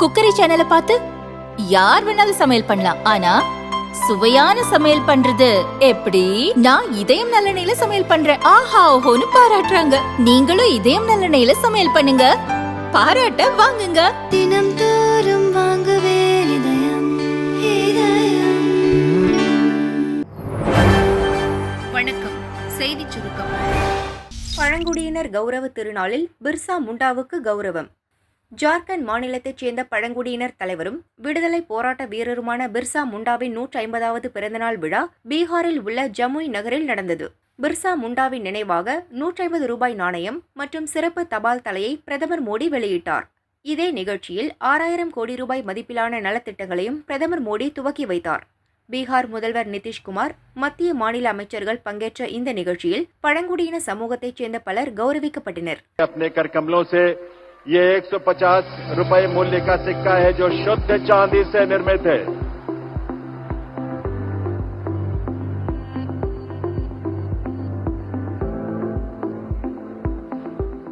Cookery சேனலை பார்த்து யார் வேணாலும் சமையல் பண்ணலாம். ஆனா சுவையான சமையல் பண்றது எப்படி? நான் இதயம் நல்லெண்ணெயில சமையல் பண்றேன். ஆஹா ஓஹோன்னு பாராட்டுறாங்க. நீங்களும் இதயம் நல்லெண்ணெயில சமையல் பண்ணுங்க. பாராட்ட வாங்குங்க. தினம் தோறும் வாங்குவே இதயம் இதயம். வணக்கம். செய்திச் சுருக்கம். பழங்குடியினர் கௌரவ திருநாளில் பிர்சா முண்டாவுக்கு கௌரவம். ஜார்க்கண்ட் மாநிலத்தைச் சேர்ந்த பழங்குடியினர் தலைவரும் விடுதலை போராட்ட வீரருமான பிர்சா முண்டாவின் நூற்றி ஐம்பதாவது பிறந்தநாள் விழா பீகாரில் உள்ள ஜமுய் நகரில் நடந்தது. பிர்சா முண்டாவின் நினைவாக நூற்றைம்பது ரூபாய் நாணயம் மற்றும் சிறப்பு தபால் தலையை பிரதமர் மோடி வெளியிட்டார். இதே நிகழ்ச்சியில் ஆறாயிரம் கோடி ரூபாய் மதிப்பிலான நலத்திட்டங்களையும் பிரதமர் மோடி துவக்கி வைத்தார். பீகார் முதல்வர் நிதிஷ்குமார் மத்திய மாநில அமைச்சர்கள் பங்கேற்ற இந்த நிகழ்ச்சியில் பழங்குடியின சமூகத்தைச் சேர்ந்த பலர் கௌரவிக்கப்பட்டனர். अपने कर कमलों से ये 150 रुपए मूल्य का सिक्का है जो शुद्ध चांदी से निर्मित है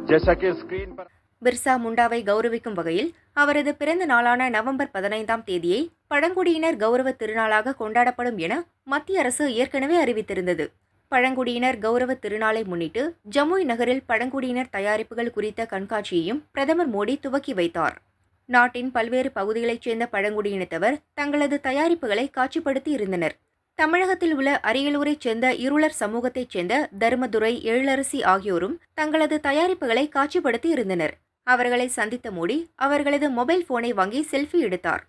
जैसा कि स्क्रीन पर பிர்சா முண்டாவை கௌரவிக்கும் வகையில் அவரது பிறந்த நாளான நவம்பர் பதினைந்தாம் தேதியை பழங்குடியினர் கௌரவ திருநாளாக கொண்டாடப்படும் என மத்திய அரசு ஏற்கனவே அறிவித்திருந்தது பழங்குடியினர் கௌரவ திருநாளை முன்னிட்டு ஜமுய் நகரில் பழங்குடியினர் தயாரிப்புகள் குறித்த கண்காட்சியையும் பிரதமர் மோடி துவக்கி வைத்தார். நாட்டின் பல்வேறு பகுதிகளைச் சேர்ந்த பழங்குடியினத்தவர் தங்களது தயாரிப்புகளை காட்சிப்படுத்தி இருந்தனர். தமிழகத்தில் உள்ள அரியலூரைச் சேர்ந்த இருளர் சமூகத்தைச் சேர்ந்த தர்மதுரை எழிலரசி ஆகியோரும் தங்களது தயாரிப்புகளை காட்சிப்படுத்தி இருந்தனர். அவர்களை சந்தித்த மோடி அவர்களது மொபைல் போனை வாங்கி செல்ஃபி எடுத்தார்.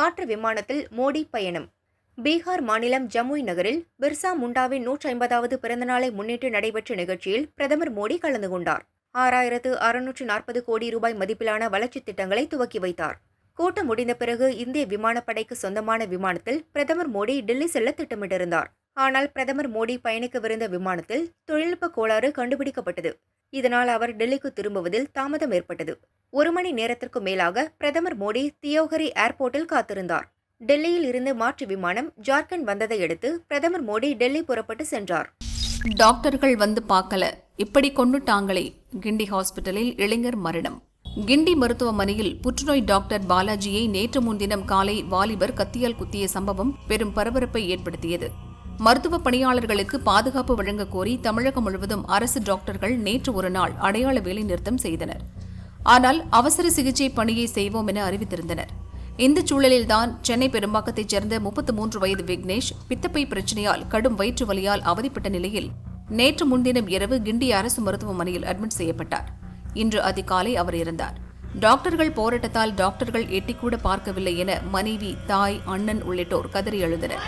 மாற்று விமானத்தில் மோடி பயணம். பீகார் மாநிலம் ஜமுய் நகரில் பிர்சா முண்டாவின் நூற்றி ஐம்பதாவது பிறந்தநாளை முன்னிட்டு நடைபெற்ற நிகழ்ச்சியில் பிரதமர் மோடி கலந்து கொண்டார். ஆறாயிரத்து அறுநூற்று நாற்பது கோடி ரூபாய் மதிப்பிலான வளர்ச்சித் திட்டங்களை துவக்கி வைத்தார். கூட்டம் முடிந்த பிறகு இந்திய விமானப்படைக்கு சொந்தமான விமானத்தில் பிரதமர் மோடி டெல்லி செல்ல திட்டமிட்டிருந்தார். ஆனால் பிரதமர் மோடி பயணிக்கவிருந்த விமானத்தில் தொழில்நுட்ப கோளாறு கண்டுபிடிக்கப்பட்டது. இதனால் அவர் டெல்லிக்கு திரும்புவதில் தாமதம் ஏற்பட்டது. ஒரு மணி நேரத்திற்கு மேலாக பிரதமர் மோடி தியோகரி ஏர்போர்ட்டில் காத்திருந்தார். டெல்லியில் இருந்து மாற்று விமானம் ஜார்க்கண்ட் வந்ததை அடுத்து பிரதமர் மோடி டெல்லி புறப்பட்டு சென்றார். டாக்டர்கள் வந்து பார்க்கல. இப்படி கொண்டுட்டாங்களே கிண்டி ஹாஸ்பிட்டலில் இளைஞர் மரணம். கிண்டி மருத்துவமனையில் புற்றுநோய் டாக்டர் பாலாஜியை நேற்று முன்தினம் காலை வாலிபர் கத்தியால் குத்திய சம்பவம் பெரும் பரபரப்பை ஏற்படுத்தியது. மருத்துவ பணியாளர்களுக்கு பாதுகாப்பு வழங்க கோரி தமிழகம் முழுவதும் அரசு டாக்டர்கள் நேற்று ஒரு நாள் அடையாள வேலை நிறுத்தம் செய்தனர். ஆனால் அவசர சிகிச்சை பணியை செய்வோம் என அறிவித்திருந்தனர். இந்த சூழலில்தான் சென்னை பெரும்பாக்கத்தைச் சேர்ந்த முப்பத்து மூன்று வயது விக்னேஷ் பித்தப்பை பிரச்சனையால் கடும் வயிற்று வலியால் அவதிப்பட்ட நிலையில் நேற்று முன்தினம் இரவு கிண்டி அரசு மருத்துவமனையில் அட்மிட் செய்யப்பட்டார். இன்று அதிகாலை அவர் இறந்தார். டாக்டர்கள் போராட்டத்தால் டாக்டர்கள் எட்டிக்கூட பார்க்கவில்லை என மனைவி தாய் அண்ணன் உள்ளிட்டோர் கதறி எழுந்தனர்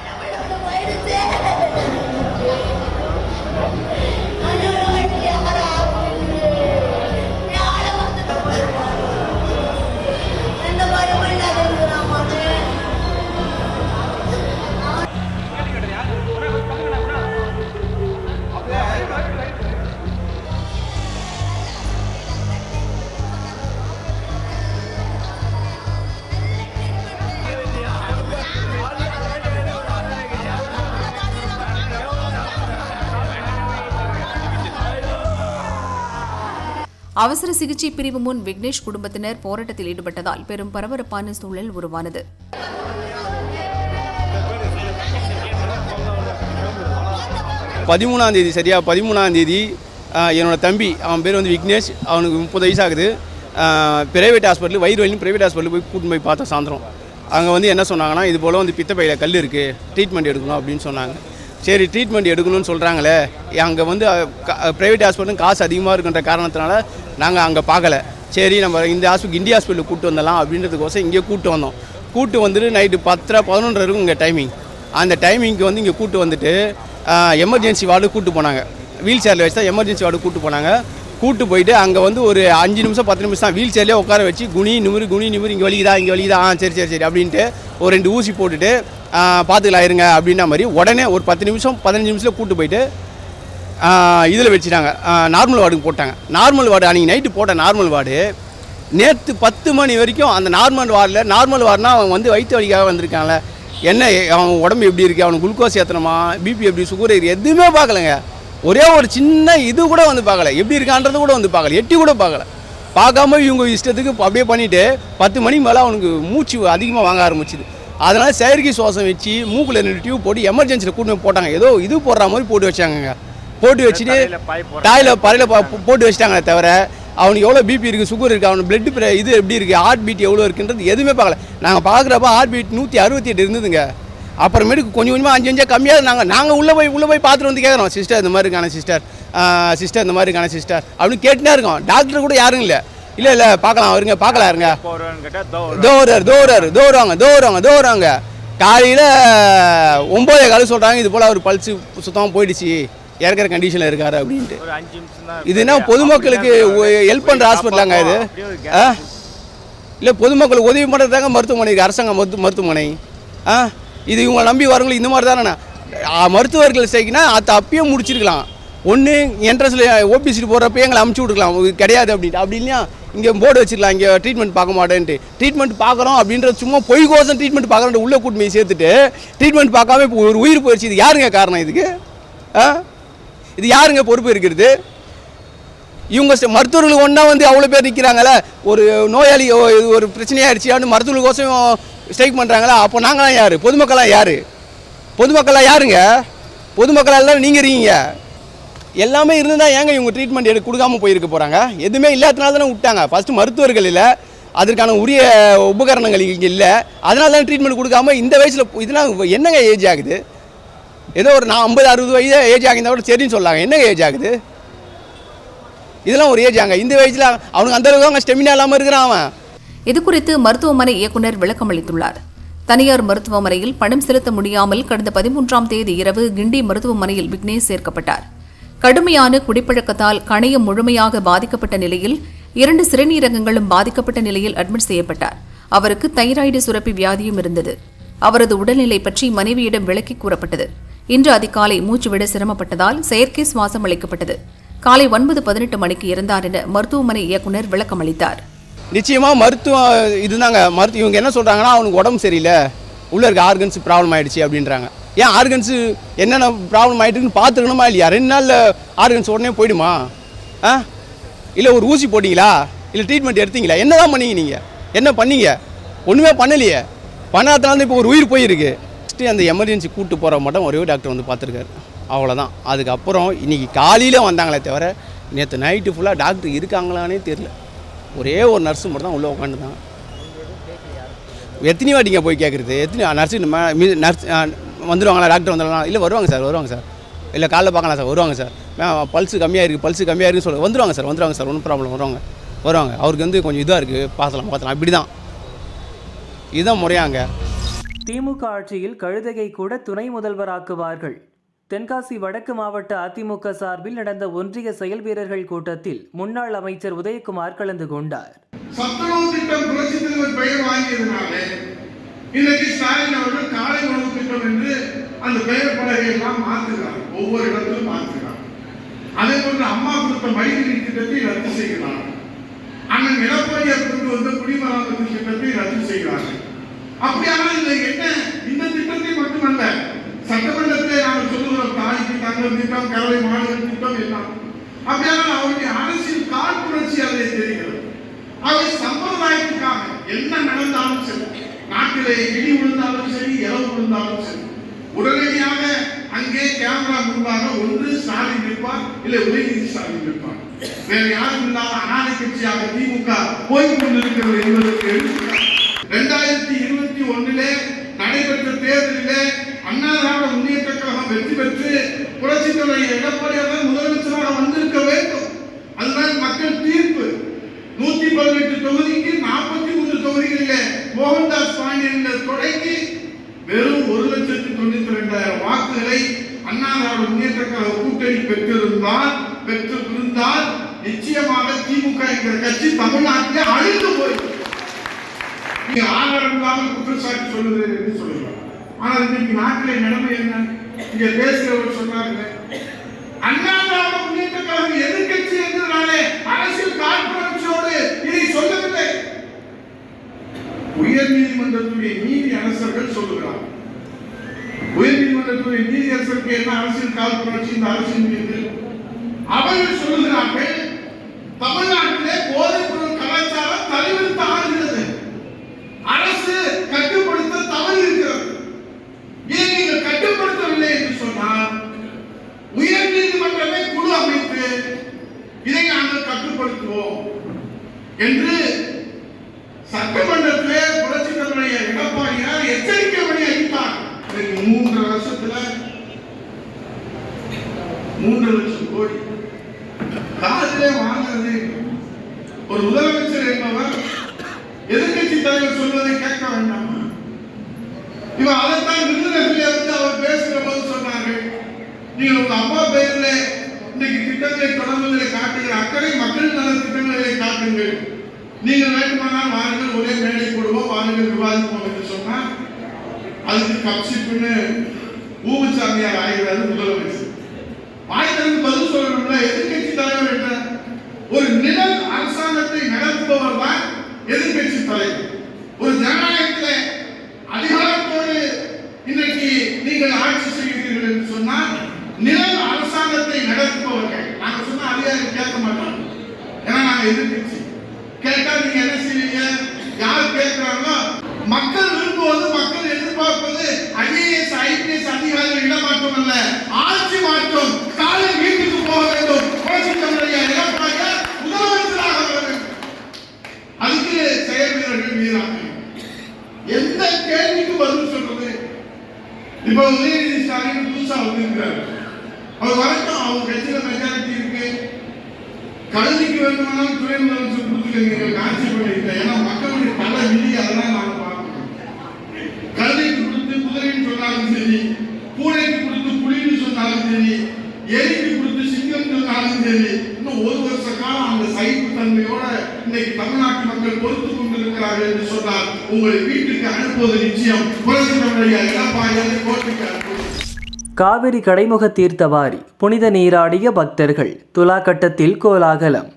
அவசர சிகிச்சை பிரிவு முன் விக்னேஷ் குடும்பத்தினர் போராட்டத்தில் ஈடுபட்டதால் பெரும் பரபரப்பான சூழல் உருவானது. பதிமூணாம் தேதி சரியா? பதிமூணாம் தேதி என்னோட தம்பி அவன் பேர் வந்து விக்னேஷ். அவனுக்கு முப்பது வயசு ஆகுது. பிரைவேட் ஹாஸ்பிட்டல் வயிறு வலின்னு பிரைவேட் ஹாஸ்பிட்டல் போய் கூட்டின்னு போய் பார்த்தோம் சாயந்தரம். அங்கே வந்து என்ன சொன்னாங்கன்னா இது போல் வந்து பித்தப்பையில் கல் இருக்குது ட்ரீட்மெண்ட் எடுக்கணும் அப்படின்னு சொன்னாங்க. சரி ட்ரீட்மெண்ட் எடுக்கணும்னு சொல்கிறாங்களே அங்கே வந்து ப்ரைவேட் ஹாஸ்பிட்டலும் காசு அதிகமாக இருக்குன்ற காரணத்தினால நாங்கள் அங்கே பார்க்கல. சரி நம்ம இந்த ஹாஸ்பிட்டல் இந்தியா ஹாஸ்பிட்டலுக்கு கூட்டு வந்துடலாம் அப்படின்றதுக்கோசம் இங்கே கூப்பிட்டு வந்தோம். கூட்டு வந்துட்டு நைட்டு பத்தரை பதினொன்றரை இருக்கும் இங்கே டைமிங் அந்த டைமிங்க்கு வந்து இங்கே கூப்பிட்டு வந்துட்டு எமர்ஜென்சி வார்டு கூட்டு போனாங்க. வீல் சேரில் வச்சு தான் எமர்ஜென்சி வார்டு கூட்டு போனாங்க. கூட்டு போயிட்டு அங்கே வந்து ஒரு அஞ்சு நிமிஷம் பத்து நிமிஷம் தான் வீல் சேர்லேயே உட்கார வச்சு குனி நிமிரு குனி நிமிரு இங்கே வலிக்குதா இங்கே வலிக்குதா ஆ சரி சரி சரி அப்படின்ட்டு ஒரு ரெண்டு ஊசி போட்டுட்டு பார்த்துக்கலாம் இருங்க அப்படின்ற மாதிரி உடனே ஒரு பத்து நிமிஷம் பதினஞ்சு நிமிஷத்தில் கூட்டு போயிட்டு இதில் வச்சுட்டாங்க. நார்மல் வார்டுக்கு போட்டாங்க. நார்மல் வார்டு அன்றைக்கி நைட்டு போட்ட நார்மல் வார்டு நேற்று பத்து மணி வரைக்கும் அந்த நார்மல் வார்டில் நார்மல் வார்டுனா அவன் வந்து வயிற்று வலிக்காக வந்திருக்கான்ல என்ன அவன் உடம்பு எப்படி இருக்குது அவனுக்கு குளுக்கோஸ் ஏற்றணுமா பிபி எப்படி சுகர் எதுவுமே பார்க்கலங்க. ஒரே ஒரு சின்ன இது கூட வந்து பார்க்கல. எப்படி இருக்கான்றது கூட வந்து பார்க்கல. எட்டி கூட பார்க்கல. பார்க்காம இவங்க இஷ்டத்துக்கு அப்படியே பண்ணிவிட்டு பத்து மணிக்கு மேலே அவனுக்கு மூச்சு அதிகமாக வாங்க ஆரம்பிச்சுது. அதனால் செயற்கை சுவாசம் வச்சு மூக்கில் ரெண்டு டியூப் போட்டு எமர்ஜென்சியில் கூட்டு போட்டாங்க. ஏதோ இது போடுற மாதிரி போட்டு வச்சாங்கங்க. போட்டு வச்சுட்டு டாயில் பறையில் போட்டு வச்சிட்டாங்களே தவிர அவனுக்கு எவ்வளோ பிபி இருக்குது சுகர் இருக்குது அவனுக்கு பிளட் இது எப்படி இருக்குது ஹார்ட் பீட் எவ்வளோ இருக்குன்றது எதுவுமே பார்க்கல. நாங்கள் பார்க்குறப்ப ஹார்ட் பீட் நூற்றி அறுபத்தி எட்டு இருந்ததுங்க. அப்புறமேட்டுக்கு கொஞ்சம் கொஞ்சமாக அஞ்சு அஞ்சா கம்மியாக நாங்கள் நாங்கள் உள்ளே போய் உள்ளே போய் பார்த்துட்டு வந்து கேட்குறோம் சிஸ்டர் இந்த மாதிரி இருக்கான சிஸ்டர் சிஸ்டர் இந்த மாதிரி இருக்கான சிஸ்டர் அப்படின்னு கேட்டுனே இருக்கோம். டாக்டர் கூட யாரும் இல்லை. இல்லை இல்லை பார்க்கலாம் வருங்க பார்க்கலாம் இருங்க. தோறாரு தோறாரு தோறாங்க தோறாங்க தோறாங்க காலையில் ஒம்போதே காலம் சொல்கிறாங்க இது போல் அவர் பல்ஸு சுத்தமாக போயிடுச்சு இறக்குற கண்டிஷனில் இருக்காரு அப்படின்ட்டு. இது என்ன பொதுமக்களுக்கு ஹெல்ப் பண்ணுற ஹாஸ்பிட்டலாங்க இது? இல்லை பொதுமக்களுக்கு உதவி பண்ணுறதாங்க மருத்துவமனை அரசாங்க மருத்து மருத்துவமனை. ஆ? இது இவங்க நம்பி வரவங்களுக்கு இந்த மாதிரி தானே? மருத்துவர்கள் சேர்க்கினா அது அப்பயே முடிச்சிருக்கலாம். ஒன்று என்ட்ரன்ஸில் ஓபிசிட்டு போகிறப்ப எங்களை அமுச்சு விட்டுக்கலாம் கிடையாது அப்படின்ட்டு. அப்படி இல்லையா? இங்கே போர்டு வச்சிடலாம் இங்கே ட்ரீட்மெண்ட் பார்க்க மாட்டேன்ட்டு. ட்ரீட்மெண்ட் பார்க்குறோம் அப்படின்றது சும்மா பொய் கோசம் ட்ரீட்மெண்ட் பார்க்குறோம் உள்ளே கூட்டு போய் சேர்த்துட்டு ட்ரீட்மெண்ட் பார்க்காம இப்போ ஒரு உயிர் போயிடுச்சு இது யாருங்க காரணம் இதுக்கு? ஆ? இது யாருங்க பொறுப்பு இருக்கிறது? இவங்க மருத்துவர்கள் ஒன்றா வந்து அவ்வளோ பேர் நிற்கிறாங்களே ஒரு நோயாளி இது ஒரு பிரச்சனையாயிடுச்சு அப்படின்னு மருத்துவர்களுக்கோசம் ஸ்ட்ரைக் பண்ணுறாங்களா அப்போ நாங்களாம் யார்? பொதுமக்களாக யார்? பொதுமக்களாக யாருங்க? பொதுமக்களாக எல்லாம் நீங்கள் இருக்கீங்க? எல்லாமே இருந்தால் ஏங்க இவங்க ட்ரீட்மெண்ட் எடுக்க கொடுக்காம போயிருக்க போகிறாங்க எதுவுமே இல்லாதனால தானே விட்டாங்க. ஃபஸ்ட்டு மருத்துவர்கள் இல்லை அதற்கான உரிய உபகரணங்கள் இங்கே இல்லை. அதனால தான் ட்ரீட்மெண்ட் கொடுக்காம இந்த வயசில் இதெல்லாம் என்னங்க ஏஜ் ஆகுது? ஏதோ ஒரு நான் ஐம்பது அறுபது வயது ஏஜ் ஆகியிருந்தா கூட சரின்னு சொல்லாங்க. என்னங்க ஏஜ் ஆகுது? இதெல்லாம் ஒரு ஏஜ் ஆங்க. இந்த வயசில் அவனுக்கு அந்த அளவுக்கு அவங்க ஸ்டெமினா இல்லாமல் இருக்கிறான் அவன். இது குறித்து மருத்துவமனை இயக்குனர் விளக்கமளித்துள்ளார் தனியார் மருத்துவமனையில் பணம் செலுத்த முடியாமல் கடந்த பதிமூன்றாம் தேதி இரவு கிண்டி மருத்துவமனையில் விக்னேஷ் சேர்க்கப்பட்டார். கடுமையான குடிப்பழக்கத்தால் கணையம் முழுமையாக பாதிக்கப்பட்ட நிலையில் இரண்டு சிறுநீரகங்களும் பாதிக்கப்பட்ட நிலையில் அட்மிட் செய்யப்பட்டார். அவருக்கு தைராய்டு சுரப்பி வியாதியும் இருந்தது. அவரது உடல்நிலை பற்றி மனைவியிடம் விளக்கி கூறப்பட்டது. இன்று அதிகாலை மூச்சு விட சிரமப்பட்டதால் செயற்கை சுவாசம் அளிக்கப்பட்டது. காலை ஒன்பது பதினெட்டு மணிக்கு இறந்தார் என மருத்துவமனை இயக்குநர் விளக்கமளித்தார் நிச்சயமாக மருத்துவம் இதுதாங்க மருத்துவ இவங்க என்ன சொல்கிறாங்கன்னா அவனுக்கு உடம்பு சரியில்லை. உள்ள இருக்க ஆர்கன்ஸ் ப்ராப்ளம் ஆயிடுச்சு அப்படின்றாங்க. ஏன் ஆர்கன்ஸு என்னென்ன ப்ராப்ளம் ஆகிட்டுன்னு பார்த்துக்கணுமா இல்லையா? ரெண்டு நாளில் ஆர்கன்ஸ் உடனே போயிடுமா? ஆ? இல்லை ஒரு ஊசி போட்டிங்களா? இல்லை ட்ரீட்மெண்ட் எடுத்தீங்களா? என்ன தான் பண்ணீங்க நீங்கள் என்ன பண்ணீங்க? ஒன்றுமே பண்ணலையே. பண்ணாதனால இப்போ ஒரு உயிர் போயிருக்கு. ஃபஸ்ட்டு அந்த எமர்ஜென்சி கூட்டு போகிற மட்டும் ஒரே டாக்டர் வந்து பார்த்துருக்காரு. அவ்வளோதான் அதுக்கப்புறம் இன்றைக்கி காலையில் வந்தாங்களே தவிர நேற்று நைட்டு ஃபுல்லாக டாக்டர் இருக்காங்களானே தெரில ஒரே ஒரு நர்ஸு மட்டும் தான் உள்ளே உட்காந்துதான் எத்தனை வாட்டிங்க போய் கேட்குறது எத்தனை நர்ஸு நர்ஸ் வந்துடுவாங்களா டாக்டர் வந்துடலாம் இல்லை வருவாங்க சார் வருவாங்க சார். இல்லை காலைல பார்க்கலாம் சார் வருவாங்க சார். பல்ஸு கம்மியாக இருக்குது பல்ஸு கம்மியாக இருக்குன்னு சொல்ல வந்துடுவாங்க சார் வந்துடுவாங்க சார் ஒன்றும் ப்ராப்ளம் வருவாங்க. வருவாங்க. அவருக்கு வந்து கொஞ்சம் இதாக இருக்குது பார்க்கலாம் பார்க்கலாம். இப்படி தான் இதுதான் முறையாங்க. திமுக ஆட்சியில் கழுதையை கூட துணை முதல்வராக்குவார்கள். தென்காசி வடக்கு மாவட்ட அதிமுக சார்பில் நடந்த ஒன்றிய செயல் வீரர்கள் கூட்டத்தில் முன்னாள் அமைச்சர் உதயகுமார் கலந்து கொண்டார். இன்றைக்கு ஸ்டாலின் அவர்கள் காலை உணவு திட்டம் என்று அந்த பெயர் பலகையெல்லாம் மாற்றுகிறார். ஒவ்வொரு இடத்திலும் மாற்றுகிறார். அதே போன்று அம்மா கொடுத்த மடிநீர் திட்டத்தை ரத்து செய்கிறார். அண்ணன் எடப்பாடியார் கொண்டு வந்த குடிமராமத்து திட்டத்தை ரத்து செய்கிறார்கள் அப்படியானால் இந்த என்ன? இந்த திட்டத்தை மட்டுமல்ல சட்டமன்றத்தை நாங்கள் சொல்லுகிறோம் தாய்க்கு தங்கள் திட்டம் கவலை மாணவர் திட்டம் எல்லாம். அப்படியானால் அவருடைய அரசியல் காழ்ப்புணர்ச்சி அதில் தெரிகிறது. அவை சம்பிரதாயத்துக்காக என்ன நடந்தாலும் சரி நாட்டிலே இடி விழுந்தாலும் சரி இலவு விழுந்தாலும் சரி. உடனடியாக அங்கே கேமரா முன்பாக ஒன்று ஸ்டாலின் நிற்பார் இல்லை உதயநிதி ஸ்டாலின் நிற்பார். வேற யாரும் இல்லாத அனாதை கட்சியாக திமுக போய் கொண்டிருக்கிறது என்பதற்கு இரண்டாயிரத்தி இருபத்தி ஒன்னிலே நடைபெற்ற தேர்தலிலே அண்ணா திராவிட முன்னேற்ற கழகம் வெற்றி பெற்று புரட்சித் தலைவர் எடப்பாடியார் கட்சி அழிந்து போயிருக்கும் நீங்க ஆதாரம் இல்லாமல் குற்றச்சாட்டு சொல்லுகிறேன் என்று சொல்லுகிறார். ஆனால் இன்னைக்கு நாட்டிலே நிலைமை என்ன? இங்க பேசுகிறவர் சொன்னார்கள் அண்ணா திராவிட முன்னேற்ற கழகம் எதிர்கட்சி என்றதுனாலே அரசியல் காழ்ப்புணர்ச்சியோடு இதை சொல்லவில்லை. உயர் நீதிமன்றத்துடைய நீதி அரசர்கள் சொல்லுகிறார். உயர் நீதிமன்றத்துடைய நீதி அரசருக்கு என்ன அரசியல் காழ்ப்புணர்ச்சி இந்த அரசின் மீது? அவர்கள் சொல்லுகிறார்கள் தமிழ்நாட்டிலே போதைப் பொருள் கலாச்சாரம் தலைவிரித்து ஆடுகிறது அரசு கட்டுப்படுத்த தவறு இருக்கிறது. இதை நீங்கள் கட்டுப்படுத்தவில்லை என்று சொன்னால் உயர் நீதிமன்றமே குழு அமைத்து இதை நாங்கள் கட்டுப்படுத்துவோம் என்று சட்டமன்றத்திலே புரட்சி தலைவரைய எடப்பாடியார் எச்சரிக்கை மணி அளித்தார் இன்னைக்கு மூன்று வருஷத்துல மூன்று லட்சம் கோடி காசிலே வாங்குறது ஒரு முதலமைச்சர் என்பவர் எதிர்க்கட்சி தலைவர் சொல்வதை கேட்க வேண்டாமா இவன் அதைத்தான் விருதுநகரிலே வந்து அவர் பேசுகிற போது சொன்னார்கள் நீங்கள் உங்க அப்பா பெயர்ல இன்னைக்கு திட்டங்களை தொடங்குவதை காட்டுகிற அக்கறை மக்கள் நல திட்டங்களை நீங்கள் வேண்டுமானால் வாருங்கள் ஒரே மேடை போடுவோம் வாருங்கள் விவாதிப்போம் என்று சொன்னால் அதுக்கு கப்சிப்புன்னு ஊமச்சாமியார் ஆகிறாரு முதலமைச்சர். வாய்த்திறந்து பதில் சொல்லணும்ல எதிர்கட்சி தலைவர் என்ன? ஒரு நிழல் அரசாங்கத்தை நடத்துபவர் தான் எதிர்கட்சி தலைவர். ஒரு ஜனநாயகத்தில் அதிகாரத்தோடு இன்றைக்கு நீங்கள் ஆட்சி செய்கிறீர்கள் என்று சொன்னால் நிழல் அரசாங்கத்தை நடத்துபவர்கள் நாங்கள் சொன்னால் அதிகாரம் கேட்க மாட்டோம். ஏன்னா நாங்கள் எதிர்க்கட்சி கேட்டா நீங்க என்ன செய்வீங்க? யார் கேட்கிறாங்களோ மக்கள் விரும்புவது மக்கள் எதிர்பார்ப்பது ஐஏஎஸ் ஐபிஎஸ் அதிகாரிகள் இடமாற்றம் அல்ல ஆட்சி மாற்றம் காலை வீட்டுக்கு போக வேண்டும் புரட்சி தமிழையா எடப்பாடியார் முதலமைச்சராக வர வேண்டும் அதுக்கு செயல் வீரர்கள் வீராங்க எந்த கேள்விக்கு பதில் சொல்றது இப்ப உதயநிதி ஸ்டாலின் புதுசா வந்திருக்கிறார் அவர் வரட்டும் அவங்க கட்சியில மெஜாரிட்டி இருக்கு கல்விக்கு வேண்டுமானாலும் துணை முதலமைச்சர் கொடுத்துக்கங்க எங்களுக்கு ஆட்சி பண்ணிருக்கேன் ஏன்னா மக்களுடைய பல விதி அதெல்லாம் நாங்க பார்க்கணும் கல்விக்கு கொடுத்து குதிரைன்னு சொன்னாலும் சரி பூனைக்கு கொடுத்து புலின்னு சொன்னாலும் சரி எலிக்கு கொடுத்து சிங்கம் சொன்னாலும் சரி இன்னும் ஒரு வருஷ காலம் அந்த சைப்பு தன்மையோட இன்னைக்கு தமிழ்நாட்டு மக்கள் பொறுத்து கொண்டிருக்கிறார்கள் என்று சொன்னால் உங்களை வீட்டுக்கு அனுப்புவது நிச்சயம் புரட்சி தமிழையா எடப்பாடி அனுப்புவது? காவிரி கடைமுக தீர்த்தவாரி புனித நீராடிய பக்தர்கள் துலாக்கட்டத்தில் கோலாகலம்.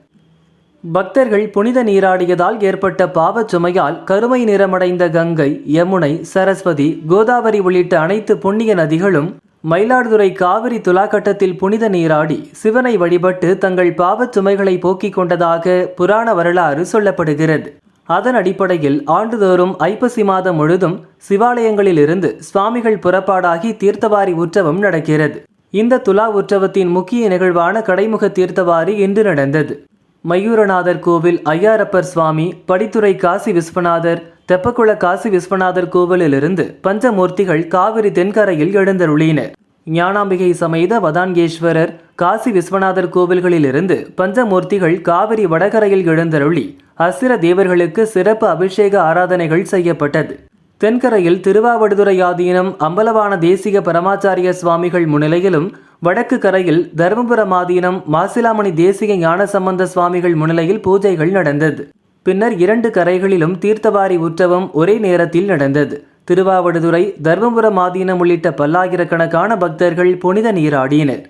பக்தர்கள் புனித நீராடியதால் ஏற்பட்ட பாவச் சுமையால் கருமை நிறமடைந்த கங்கை யமுனை சரஸ்வதி கோதாவரி உள்ளிட்ட அனைத்து புண்ணிய நதிகளும் மயிலாடுதுறை காவிரி துலாக்கட்டத்தில் புனித நீராடி சிவனை வழிபட்டு தங்கள் பாவச் சுமைகளை போக்கிக் கொண்டதாக புராண வரலாறு சொல்லப்படுகிறது. அதன் அடிப்படையில் ஆண்டுதோறும் ஐப்பசி மாதம் முழுதும் சிவாலயங்களிலிருந்து சுவாமிகள் புறப்பாடாகி தீர்த்தவாரி உற்சவம் நடக்கிறது. இந்த துலா உற்சவத்தின் முக்கிய நிகழ்வான கடைமுக தீர்த்தவாரி இன்று நடந்தது. மயூரநாதர் கோவில் ஐயாரப்பர் சுவாமி படித்துறை காசி விஸ்வநாதர் தெப்பக்குள காசி விஸ்வநாதர் கோவிலிலிருந்து பஞ்சமூர்த்திகள் காவிரி தென்கரையில் எழுந்தருளினர் ஞானாம்பிகை சமேத வதான்கேஸ்வரர் காசி விஸ்வநாதர் கோவில்களிலிருந்து பஞ்சமூர்த்திகள் காவிரி வடகரையில் எழுந்தருளி அசிர தேவர்களுக்கு சிறப்பு அபிஷேக ஆராதனைகள் செய்யப்பட்டது. தென்கரையில் திருவாவடுதுறை ஆதீனம் அம்பலவான தேசிக பரமாச்சாரிய சுவாமிகள் முன்னிலையிலும் வடக்கு கரையில் தருமபுரம் ஆதீனம் மாசிலாமணி தேசிக ஞானசம்பந்த சுவாமிகள் முன்னிலையில் பூஜைகள் நடந்தது. பின்னர் இரண்டு கரைகளிலும் தீர்த்தவாரி உற்சவம் ஒரே நேரத்தில் நடந்தது. திருவாவடுதுறை தர்மபுரம் ஆதீனம் உள்ளிட்ட பல்லாயிரக்கணக்கான பக்தர்கள் புனித நீராடினர்.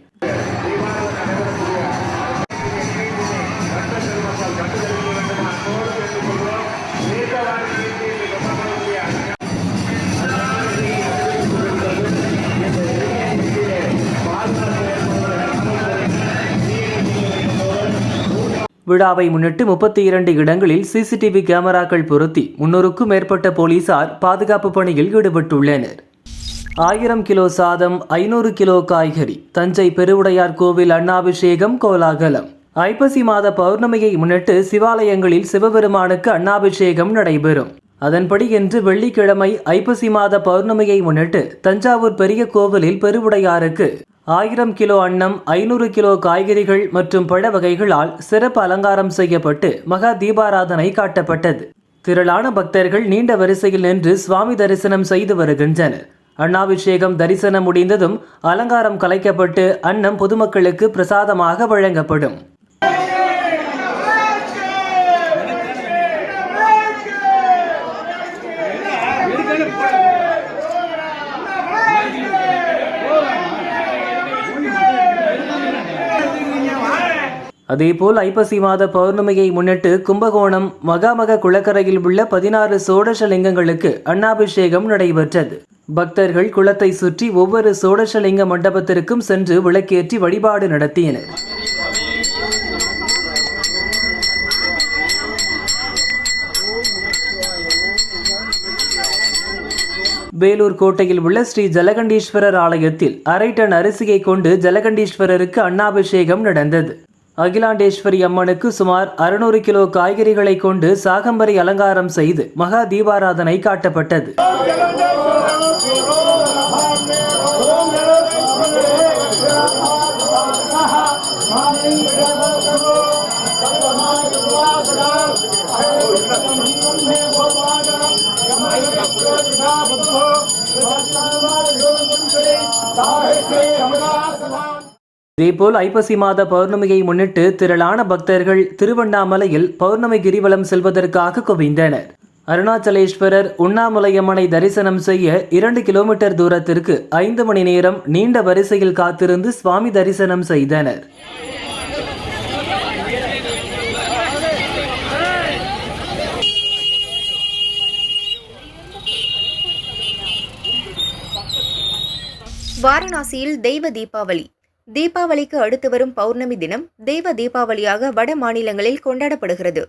விழாவை முன்னிட்டு முப்பத்தி இரண்டு இடங்களில் சிசிடிவி கேமராக்கள் பொருத்தி முன்னூறுக்கும் மேற்பட்ட போலீசார் பாதுகாப்பு பணியில் ஈடுபட்டுள்ளனர். ஆயிரம் கிலோ சாதம் ஐநூறு கிலோ காய்கறி தஞ்சை பெருவுடையார் கோவில் அண்ணாபிஷேகம் கோலாகலம். ஐப்பசி மாத பௌர்ணமியை முன்னிட்டு சிவாலயங்களில் சிவபெருமானுக்கு அண்ணாபிஷேகம் நடைபெறும். அதன்படி இன்று வெள்ளிக்கிழமை ஐப்பசி மாத பௌர்ணமியை முன்னிட்டு தஞ்சாவூர் பெரிய கோவிலில் பெருவுடையாருக்கு ஆயிரம் கிலோ அன்னம் ஐநூறு கிலோ காய்கறிகள் மற்றும் பழ வகைகளால் சிறப்பு அலங்காரம் செய்யப்பட்டு மகா தீபாராதனை காட்டப்பட்டது. திரளான பக்தர்கள் நீண்ட வரிசையில் நின்று சுவாமி தரிசனம் செய்து வருகின்றனர். அண்ணாபிஷேகம் தரிசனம் முடிந்ததும் அலங்காரம் கலைக்கப்பட்டு அன்னம் பொதுமக்களுக்கு பிரசாதமாக வழங்கப்படும். அதேபோல் ஐப்பசி மாத பௌர்ணமியை முன்னிட்டு கும்பகோணம் மகாமக குளக்கரையில் உள்ள பதினாறு சோடச லிங்கங்களுக்கு அன்னாபிஷேகம் நடைபெற்றது. பக்தர்கள் குளத்தை சுற்றி ஒவ்வொரு சோடசலிங்க மண்டபத்திற்கும் சென்று விளக்கேற்றி வழிபாடு நடத்தினர். வேலூர் கோட்டையில் உள்ள ஸ்ரீ ஜலகண்டீஸ்வரர் ஆலயத்தில் அரை டன் அரிசியை கொண்டு ஜலகண்டீஸ்வரருக்கு அன்னாபிஷேகம் நடந்தது. அகிலாண்டேஸ்வரி அம்மனுக்கு சுமார் அறுநூறு கிலோ காய்கறிகளை கொண்டு சாகம்பரி அலங்காரம் செய்து மகா தீபாராதனை காட்டப்பட்டது. இதேபோல் ஐப்பசி மாத பௌர்ணமியை முன்னிட்டு திரளான பக்தர்கள் திருவண்ணாமலையில் பௌர்ணமி கிரிவலம் செல்வதற்காக குவிந்தனர். அருணாச்சலேஸ்வரர் உண்ணாமலையம்மனை தரிசனம் செய்ய இரண்டு கிலோமீட்டர் தூரத்திற்கு ஐந்து மணி நேரம் நீண்ட வரிசையில் காத்திருந்து சுவாமி தரிசனம் செய்தனர். வாரணாசியில் தெய்வ தீபாவளி. தீபாவளிக்கு அடுத்து வரும் பௌர்ணமி தினம் தெய்வ தீபாவளியாக வட மாநிலங்களில் கொண்டாடப்படுகிறது.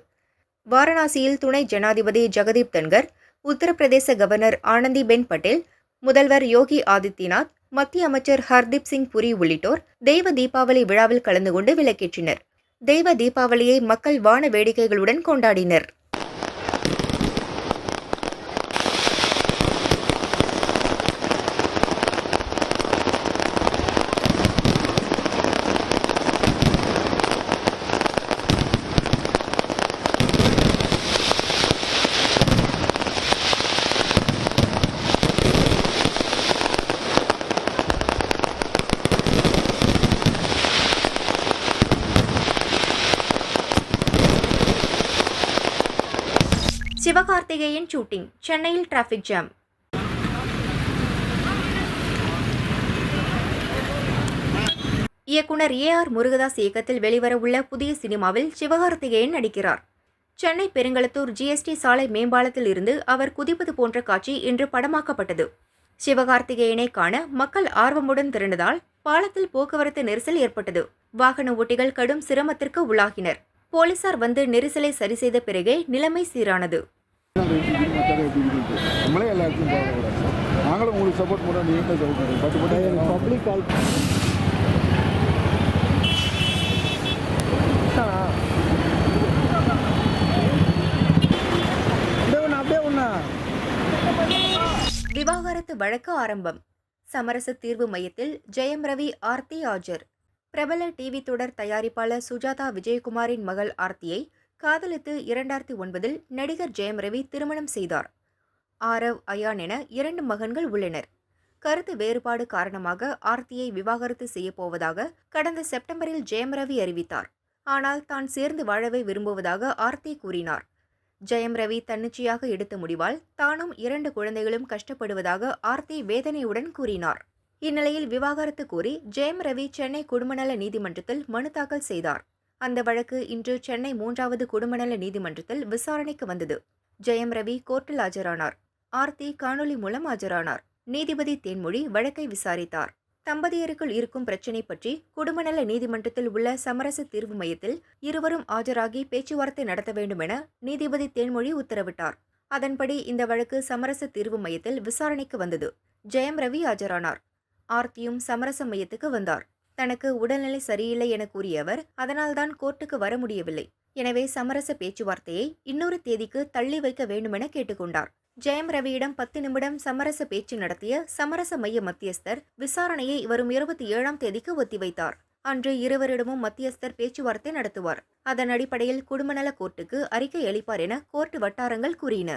வாரணாசியில் துணை ஜனாதிபதி ஜெகதீப் தன்கர் உத்தரப்பிரதேச கவர்னர் ஆனந்திபென் பட்டேல் முதல்வர் யோகி ஆதித்யநாத் மத்திய அமைச்சர் ஹர்தீப் சிங் புரி உள்ளிட்டோர் தெய்வ தீபாவளி விழாவில் கலந்து கொண்டு விளக்கேற்றினர். தெய்வ தீபாவளியை மக்கள் வான வேடிக்கைகளுடன் கொண்டாடினர். சிவகார்த்திகேயன் ஷூட்டிங் சென்னையில் டிராஃபிக் ஜாம் இயக்குனர் ஏ ஆர் முருகதாஸ் இயக்கத்தில் வெளிவரவுள்ள புதிய சினிமாவில் சிவகார்த்திகேயன் நடிக்கிறார். சென்னை பெருங்களத்தூர் ஜிஎஸ்டி சாலை மேம்பாலத்தில் இருந்து அவர் குதிப்பது போன்ற காட்சி இன்று படமாக்கப்பட்டது. சிவகார்த்திகேயனை காண மக்கள் ஆர்வமுடன் திரண்டதால் பாலத்தில் போக்குவரத்து நெரிசல் ஏற்பட்டது. வாகன ஓட்டிகள் கடும் சிரமத்திற்கு உள்ளாகினர். போலீசார் வந்து நெரிசலை சரி செய்த பிறகே நிலைமை சீரானது. நாங்களும் உங்களுக்கு சப்போர்ட் பண்ணுறோம் நீங்கள் சப்போர்ட் பண்ணுறோம் பப்ளிக் கால் விவாகரத்து வழக்கு ஆரம்பம். சமரச தீர்வு மையத்தில் ஜெயம் ரவி ஆர்த்தி ஆஜர். பிரபல டிவி தொடர் தயாரிப்பாளர் சுஜாதா விஜயகுமாரின் மகள் ஆர்த்தியை காதலித்து இரண்டாயிரத்தி ஒன்பதில் நடிகர் ஜெயம் ரவி திருமணம் செய்தார். ஆரவ் அயான் என இரண்டு மகன்கள் உள்ளனர். கருத்து வேறுபாடு காரணமாக ஆர்த்தியை விவாகரத்து செய்யப் போவதாக கடந்த செப்டம்பரில் ஜெயம் ரவி அறிவித்தார். ஆனால் தான் சேர்ந்து வாழவே விரும்புவதாக ஆர்த்தி கூறினார். ஜெயம் ரவி தன்னிச்சையாக எடுத்த முடிவால் தானும் இரண்டு குழந்தைகளும் கஷ்டப்படுவதாக ஆர்த்தி வேதனையுடன் கூறினார். இந்நிலையில் விவாகரத்து கோரி ஜெயம் ரவி சென்னை குடும்பநல நீதிமன்றத்தில் மனு தாக்கல் செய்தார். அந்த வழக்கு இன்று சென்னை மூன்றாவது குடும்பநல நீதிமன்றத்தில் விசாரணைக்கு வந்தது. ஜெயம் ரவி கோர்ட்டில் ஆஜரானார். ஆர்த்தி காணொலி மூலம் ஆஜரானார். நீதிபதி தேன்மொழி வழக்கை விசாரித்தார். தம்பதியருக்குள் இருக்கும் பிரச்சினை பற்றி குடும்பநல நீதிமன்றத்தில் உள்ள சமரச தீர்வு மையத்தில் இருவரும் ஆஜராகி பேச்சுவார்த்தை நடத்த வேண்டும் என நீதிபதி தேன்மொழி உத்தரவிட்டார். அதன்படி இந்த வழக்கு சமரச தீர்வு மையத்தில் விசாரணைக்கு வந்தது. ஜெயம் ரவி ஆஜரானார். ஆர்த்தியும் சமரச மையத்துக்கு வந்தார். தனக்கு உடல்நிலை சரியில்லை என கூறிய அவர் அதனால்தான் கோர்ட்டுக்கு வர முடியவில்லை. எனவே சமரச பேச்சுவார்த்தையை இன்னொரு தேதிக்கு தள்ளி வைக்க வேண்டுமென கேட்டுக்கொண்டார். ஜெயம் ரவியிடம் பத்து நிமிடம் சமரச பேச்சு நடத்திய சமரச மைய மத்தியஸ்தர் விசாரணையை வரும் இருபத்தி ஏழாம் தேதிக்கு ஒத்திவைத்தார். அன்று இருவரிடமும் மத்தியஸ்தர் பேச்சுவார்த்தை நடத்துவார். அதன் அடிப்படையில் குடும்பநல கோர்ட்டுக்கு அறிக்கை அளிப்பார் என கோர்ட்டு வட்டாரங்கள் கூறின.